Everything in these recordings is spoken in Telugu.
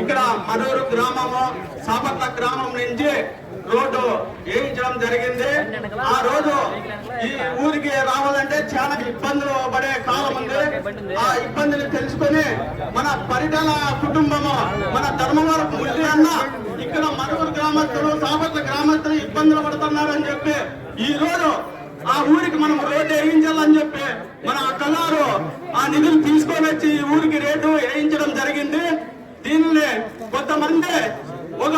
ఇక్కడ మరూరు గ్రామము సాపట్ల గ్రామం నుంచి రోడ్డు వేయించడం జరిగింది. ఆ రోజు ఈ ఊరికి రావాలంటే చాలా ఇబ్బందులు పడే కాలం ఉంది. ఆ ఇబ్బందులు తెలుసుకొని మన పరిటాల కుటుంబము మన ధర్మవరం ముల్లి అన్న ఇక్కడ మరూరు గ్రామస్తులు సాపట్ల గ్రామస్తులు ఇబ్బందులు పడుతున్నారని చెప్పి ఈ రోజు ఆ ఊరికి మనం రోడ్డు వేయించాలని చెప్పి మన అక్కగారు ఆ నిధులు తీసుకొని వచ్చి ఈ ఊరికి రేటు వేయించడం జరిగింది. దీనిని కొంతమంది ఒక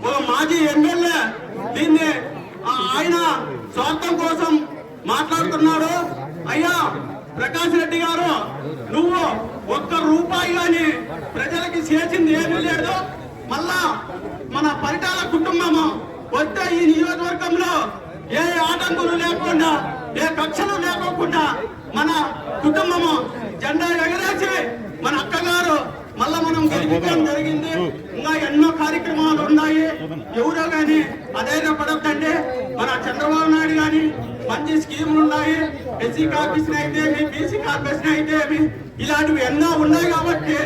ఒక మాజీ ఎమ్మెల్యే దీన్ని ఆ ఆయన స్వార్థం కోసం మాట్లాడుతున్నాడు. అయ్యా ప్రకాష్ రెడ్డి గారు నువ్వు ఒక్క రూపాయి గాని ప్రజలకి చేసింది ఏమీ లేదు. మళ్ళా మన పరిటాల కుటుంబము వస్తే ఈ నియోజకవర్గంలో ఏ ఆటంకులు లేకుండా ఏ కక్షలు లేకోకుండా మన కుటుంబము జెండా ఎగరేసి మన అక్కగా కార్యక్రమం జరిగింది. ఇంకా ఎన్నో కార్యక్రమాలు ఉన్నాయి. ఎవరో అదైన అధైర్యపడద్దండి మన చంద్రబాబు నాయుడు గాని మంచి స్కీములు ఉన్నాయి. ఎస్సీ కార్పొరేషన్ అయితే బీసీ కార్పొరేషన్ అయితే ఇలాంటివి ఎన్నో ఉన్నాయి కాబట్టి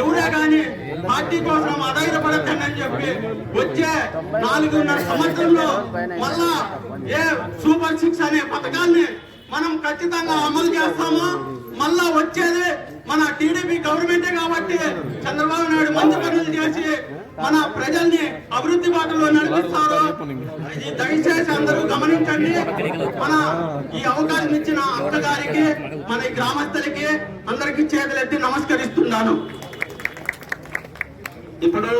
ఎవరే కానీ పార్టీ కోసం అధైర్యపడద్దండి అని చెప్పి వచ్చే నాలుగున్నర సంవత్సరంలో మళ్ళా ఏ సూపర్ సిక్స్ అనే పథకాన్ని మనం ఖచ్చితంగా అమలు చేస్తాము? మళ్ళా వచ్చేది మన టీడీపీ గవర్నమెంటే కాబట్టి చంద్రబాబు నాయుడు మంచి పనులు చేసి మన ప్రజల్ని అభివృద్ధి బాటలో నడిపిస్తారు ఇది దయచేసి అందరూ గమనించండి. మన ఈ అవకాశం ఇచ్చిన అక్క గారికి మన గ్రామస్తులకి అందరికి చేతులెత్తి నమస్కరిస్తున్నాను. ఇప్పుడు